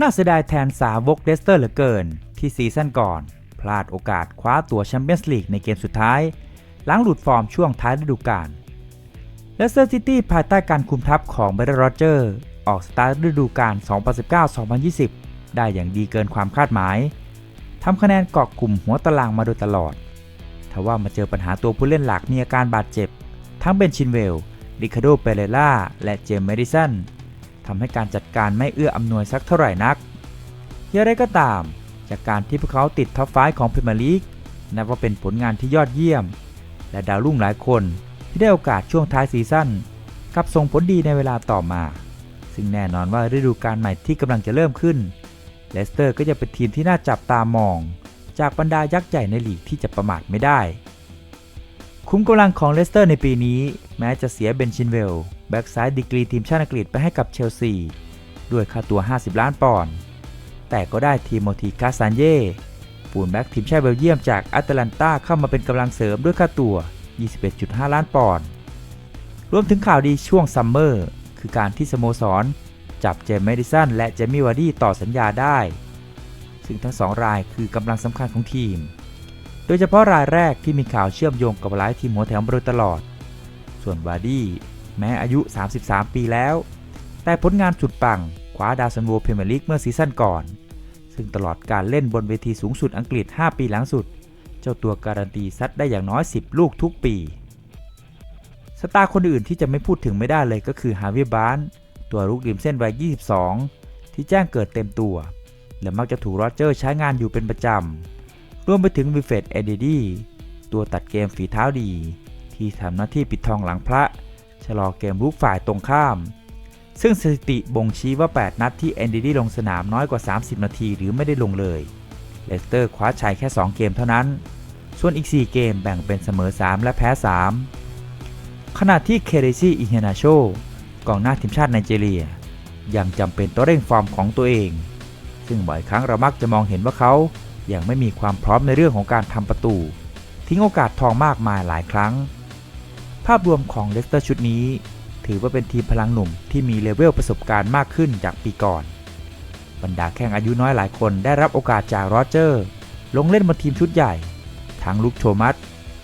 น่าเสียดายแทนสาวกเลสเตอร์เหลือเกิน ที่ซีซั่นก่อน พลาดโอกาสคว้าตัวแชมเปี้ยนส์ลีกในเกมสุดท้าย หลังหลุดฟอร์มช่วงท้ายฤดูกาลเลสเตอร์ซิตี้ภายใต้การคุมทัพของเบรดโรเจอร์ ออกสตาร์ทฤดูกาล 2019-2020 ได้อย่างดีเกินความคาดหมายทำคะแนนเกาะกลุ่มหัวตารางมาโดยตลอดทว่ามาเจอปัญหาตัวผู้เล่นหลักมีอาการบาดเจ็บ ทั้งเบนชินเวล ริคาโด เปเรล่า และเจมส์เมดิสัน ทำให้การจัดการไม่เอื้ออำนวยสักเท่าไหร่นักอย่างไรก็ตาม จากการที่พวกเขาติดท็อปไฟของพรีเมียร์ลีกนับว่าเป็นผลงานที่ยอดเยี่ยม และดาวรุ่งหลายคนที่ได้โอกาสช่วงท้ายซีซั่นกลับส่งผลดีในเวลาต่อมา ซึ่งแน่นอนว่าฤดูกาลใหม่ที่กำลังจะเริ่มขึ้นเลสเตอร์ก็จะเป็นทีมที่น่าจับตามอง จากบรรดายักษ์ใหญ่ในลีกที่จะประมาทไม่ได้ คุ้มกำลังของเลสเตอร์ในปีนี้ แม้จะเสียเบนชินเวล แบ็กซ้ายดีกรีทีมชาติอังกฤษไปให้กับเชลซี ด้วยค่าตัว 50 ล้านปอนด์แต่ก็ได้ทีโมธีคาซานเย่ปูนแบ็กทีมชาติเบลเยียมจากแอตแลนตาเข้ามาเป็นกำลังเสริมด้วยค่าตัว 21.5 ล้านปอนด์รวมถึงข่าวดีช่วงซัมเมอร์คือการที่สโมสร จับเจมส์เมดิสันและเจมี่วาร์ดี้ต่อสัญญาได้ ซึ่งทั้งสองรายคือกำลังสำคัญของทีม โดยเฉพาะรายแรกที่มีข่าวเชื่อมโยงกับหลายทีมหัวแถวมาโดยตลอด ส่วนวาร์ดี้แม้อายุ 33 ปีแล้ว แต่ผลงานสุดปังคว้าดาวซันโวพรีเมียร์ลีกเมื่อซีซั่นก่อน ซึ่งตลอดการเล่นบนเวทีสูงสุดอังกฤษ 5 ปีหลังสุด เจ้าตัวการันตีซัดได้อย่างน้อย 10 ลูกทุกปี สตาร์คนอื่นที่จะไม่พูดถึงไม่ได้เลยก็คือฮาวิบานตัวรุกริมเส้นวัย 22 ที่แจ้งเกิดเต็มตัว และมักจะถูกโรเจอร์ใช้งานอยู่เป็นประจำ รวมไปถึงวิเฟตเอเดดีตัวตัดเกมฝีเท้าดี ที่ทำหน้าที่ปิดทองหลังพระ ชะลอเกมรุกฝ่ายตรงข้าม ซึ่งสถิติบ่งชี้ว่า 8 นัดที่เอนเดดีลงสนามน้อยกว่า 30 นาทีหรือไม่ได้ลงเลยเลสเตอร์คว้าชัยแค่ 2 เกมเท่านั้น ส่วนอีก 4 เกมแบ่งเป็นเสมอ 3 และแพ้ 3 ขณะที่เคเรซี่อิเฮนาโชกองหน้าทีมชาติไนจีเรีย ยังจำเป็นต้องเร่งฟอร์มของตัวเอง ซึ่งบ่อยครั้งเรามักจะมองเห็นว่าเขา ยังไม่มีความพร้อมในเรื่องของการทำประตู ทิ้งโอกาสทองมากมายหลายครั้ง ภาพรวมของเลสเตอร์ชุดนี้ ถือว่าเป็นทีมพลังหนุ่มที่มีเลเวลประสบการณ์มากขึ้นจากปีก่อน บรรดาแข้งอายุน้อยหลายคนได้รับโอกาสจากโรเจอร์ ลงเล่นบนทีมชุดใหญ่ ทั้งลุคโชมัส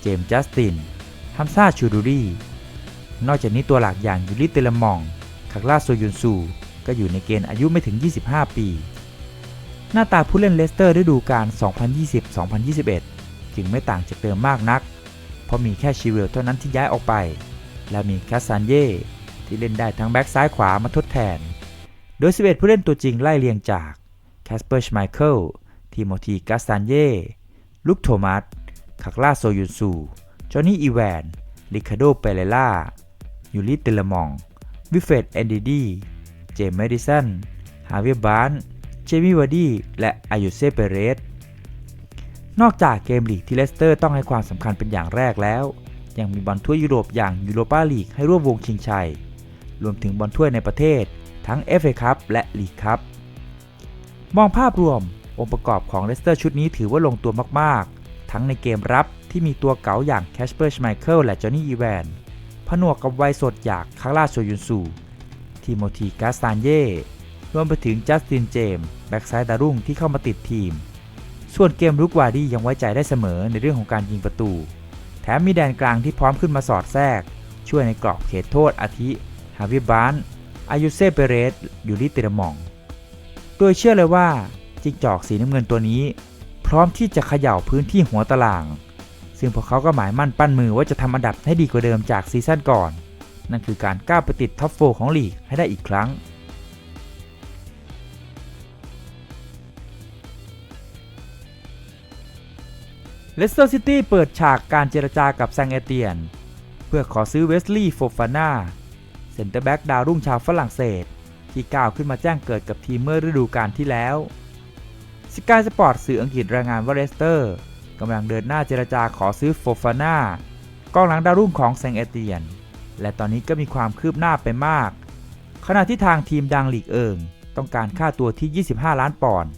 เจมส์จัสตินฮัมซาชูดูรีนอกจากนี้ตัวหลักอย่างยูริเตลมองคักลาโซยุนซูก็อยู่ในเกณฑ์อายุไม่ถึง 25 ปี หน้าตาผู้เล่นเลสเตอร์ฤดูกาล 2020-2021 จึงไม่ต่างจากเดิมมากนัก เพราะมีแค่ชิเวลเท่านั้นที่ย้ายออกไป และมีแคสซานเย่ที่เล่นได้ทั้งแบ็กซ้ายขวามาทดแทน โดย 11 ผู้เล่นตัวจริงไล่เรียงจากแคสเปอร์ชไมเคิลทีโมธีกัสซานเย่ลุคโทมัสคักลาโซยุนซูจอห์นนี่อีแวนริคาโดเปเรล่ายูริเตลมอง วิเฟตเอนดีดี เจมส์เมดิสัน ฮาเวียบาน เจมี่วาร์ดี้และอายุเซเปเรส นอกจากเกมลีกที่เลสเตอร์ต้องให้ความสำคัญเป็นอย่างแรกแล้ว ยังมีบอลถ้วยยุโรปอย่างยูโรปาลีกให้ร่วมวงชิงชัย รวมถึงบอลถ้วยในประเทศ ทั้ง FA คัพและลีกคัพมองภาพรวมองค์ประกอบของเลสเตอร์ชุดนี้ถือว่าลงตัวมากๆ ทั้งในเกมรับที่มีตัวเก๋าอย่างแคชเปอร์ชไมเคิลและจอห์นนี่อีแวนผนวกกับวัยสดอย่างคาร่าโซยุนซูทีโมธีกาสตานเย่ รวมไปถึงจัสตินเจมส์แบ็กซ้ายดารุ่งที่เข้ามาติดทีม ส่วนเกมรุกวาร์ดี้ยังไว้ใจได้เสมอในเรื่องของการยิงประตู แถมมีแดนกลางที่พร้อมขึ้นมาสอดแทรก ช่วยในกรอบเขตโทษอาทิฮาวิบานอายุเซเปเรสยูริเตรมอง โดยเชื่อเลยว่าจิงจอกสีน้ำเงินตัวนี้ พร้อมที่จะเขย่าพื้นที่หัวตาราง ซึ่งพวกเขาก็หมายมั่นปั้นมือว่าจะทำอันดับให้ดีกว่าเดิมจากซีซั่นก่อน นั่นคือการก้าวไปติดท็อปโฟของลีกให้ได้อีกครั้ง เลสเตอร์ซิตี้เปิดฉากการเจรจากับแซงเอเตียน เพื่อขอซื้อเวสลีย์โฟฟาน่าเซนเตอร์แบ็กดาวรุ่งชาวฝรั่งเศส ที่ก้าวขึ้นมาแจ้งเกิดกับทีมเมื่อฤดูกาลที่แล้วสกายสปอร์ตสื่ออังกฤษรายงานว่าเลสเตอร์กำลังเดินหน้าเจรจาขอซื้อโฟฟาน่ากองหลังดาวรุ่งของแซงเอเตียน และตอนนี้ก็มีความคืบหน้าไปมาก ขณะที่ทางทีมดังลีกเอิง ต้องการค่าตัวที่ 25 ล้านปอนด์